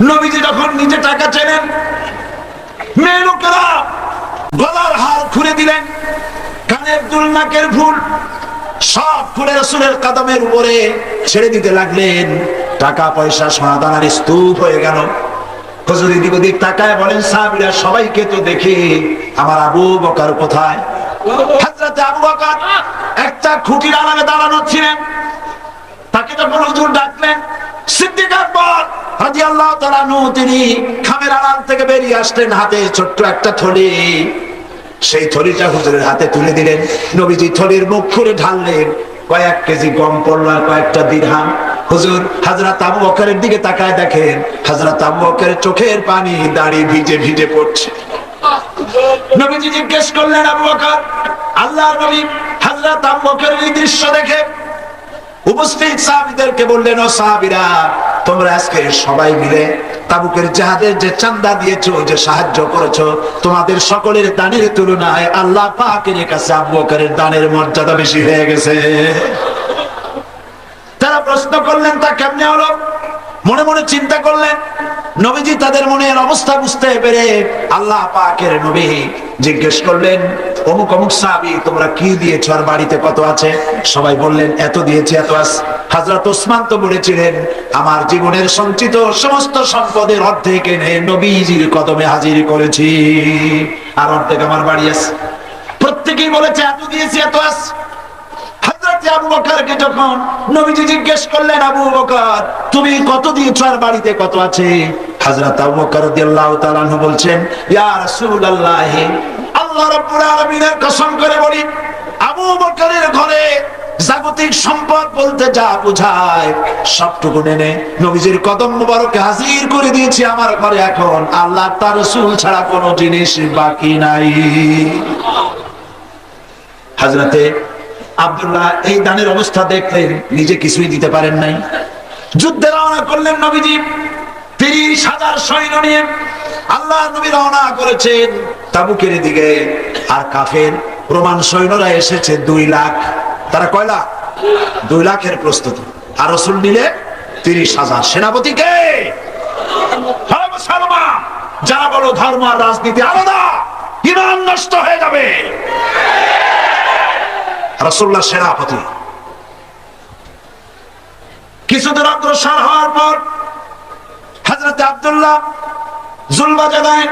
নবীজি যখন নিজে টাকা চেনেন, মেয়ে লোকেরা গলার হার খুলে দিলেন, কানের দুল, নাকের ফুল সব খুলে রসুলের কাদমের উপরে ছেড়ে দিতে লাগলেন। টাকা পয়সা সোনা দানার স্তূপ হয়ে গেল। হুজুর এদিক ওদিক তাকায় বলেন, সাহাবীরা সবাইকে তো দেখি, আমার আবু বকার কোথায়? হাজরাতে আবু বকর একটা খুঁটির আলাদা দাঁড়ানো ছিলেন। তাকে যখন হুজুর ডাকলেন, সিদ্দিক আকবর রাদিয়াল্লাহু তাআলা নু তিনি খামের আড়াল থেকে বেরিয়ে আসলেন হাতে ছোট্ট একটা থলি। সেই থলিটা হুজুরের হাতে তুলে দিলেন। নবীজি থলির মুখ খুলে ঢাললেন। কয়েক কেজি গম পড়ল আর কয়েকটা দিরহাম। হুজুর দিকে তাকায় দেখেন চোখের পানি দাড়ি ভিজে ভিজে পড়ছে। নবীজি জিজ্ঞেস করলেন, আবু বকর, আল্লাহর নবী হযরত আবু বকরের এই দৃশ্য দেখে উপস্থিত সাহাবীদেরকে বললেন, ও সাহাবীরা তোমরা আজকে সবাই মিলে তাবুকের জাহাজের যে চান্দা দিয়েছ, যে সাহায্য করেছ, তোমাদের সকলের দানের তুলনায় আল্লাহ পাকের কাছে আব্বকারের দানের মর্যাদা বেশি হয়ে গেছে। তারা প্রশ্ন করলেন তা কেমনে হলো? মনে মনে চিন্তা করলেন, নবীজি তাদের মনের অবস্থা বুঝতে পেরে আল্লাহ পাকের নবী জিজ্ঞেস করলেন, অমুক অমুক সাহাবি, তোমরা কি দিয়েছ আর বাড়িতে কত আছে? সবাই বললেন, এত দিয়েছি, এত আস হাজরত ওসমান তো বলেছিলেন, আমার জীবনের সঞ্চিত সমস্ত সম্পদের অর্ধেক এনে নবীজির কদমে হাজির করেছি, আর অর্ধেক আমার বাড়ি আছে। প্রত্যেকেই বলেছে, এত দিয়েছি, এত আস আবু বকরকে যখন নবীজি জিজ্ঞেস করলেন, আবু বকর, তুমি কত আর বাড়িতে কত আছে? আবু বকর রাদিয়াল্লাহু তাআলা বলছেন, ইয়া রাসূলুল্লাহ। আল্লাহ রাব্বুল আলামিনের কসম করে বলি, আবু বকরের ঘরে জাগতিক সম্পদ বলতে যা বোঝায়, সবটুকু নেনে নবীজির কদম মুবারকে হাজির করে দিয়েছি আমার ঘরে এখন। আল্লাহ তার রাসূল ছাড়া কোনো জিনিস বাকি নাই। হাজরাতে আব্দুল্লাহ, এই দানের অবস্থা দেখলেন নিজে কিছুই দিতে পারেন নাই। যুদ্ধে রওনা করলেন নবীজি, তিরিশ হাজার সৈন্য নিয়ে। আল্লাহ নবী রওনা করেছেন তাবুকের দিকে। আর কাফের, রোমান সৈন্যরা এসেছে দুই লাখ। তারা কয় লাখ? দুই লাখের প্রস্তুতি। আর রসুল নিলে তিরিশ হাজার। সেনাপতি কে? যারা বলো ধর্ম আর রাজনীতি আলাদা, ইমান নষ্ট হয়ে যাবে। রসুল্লাহ সেনাপতি কিছুদিন অগ্রসর হওয়ার পর হাজরত আব্দুল্লাহ জুলবা জানায়,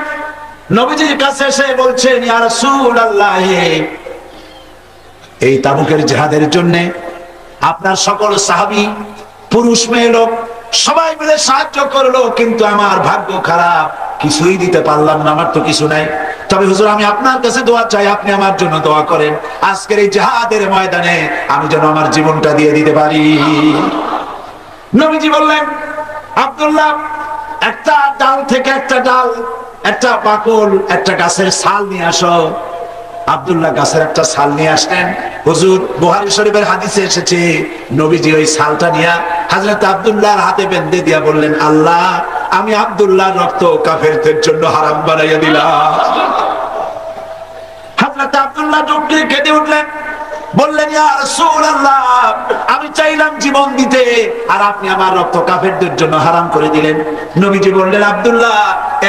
নবীজির কাছে এসে বলছেন এই তাবুকের জিহাদের জন্য আপনার সকল সাহাবী, পুরুষ মেয়ে লোক, সবাই মিলে সাহায্য করল, কিন্তু আমার ভাগ্য খারাপ, কিছুই দিতে পারলাম না, আমার তো কিছু নাই। তবে হুজুর, আমি আপনার কাছে দোয়া চাই, আপনি আমার জন্য দোয়া করেন। আজকের এই জাহাদের ময়দানে আমি যেন আমার জীবনটা দিয়ে দিতে পারি। নবীজি বললেন, আব্দুল্লাহ, একটা ডাল থেকে একটা ডাল, একটা পাকল একটা গাছের ছাল নিয়ে আসো। আব্দুল্লাহ গাছের একটা ছাল নিয়ে আসলেন। হুজুর, বুহারি শরীফের হাদিসে এসেছে, নবীজি ওই ছালটা নিয়ে হাজরত আব্দুল্লাহর হাতে বেঁধে দিয়া বললেন, আল্লাহ, আমি আব্দুল্লাহ রক্ত কাফেরদের জন্য হারাম বানাইয়া দিলাম। হাজরত আব্দুল্লাহ দিয়ে খেতে উঠলেন। বললেন আমি চাইলাম জীবন দিতে, আর আপনি আমার রক্ত কাফেরদের জন্য হারাম করে দিলেন। নবীজি বললেন, আবদুল্লাহ,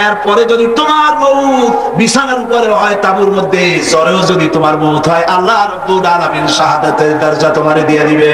এরপরে যদি তোমার মৌত বিছানার উপরে হয়, তাবুর মধ্যে জ্বরেও যদি তোমার মৌত হয়, আল্লাহ রব্দুল আলমিন শাহাদাতের দরজা তোমার দিয়ে দিবে।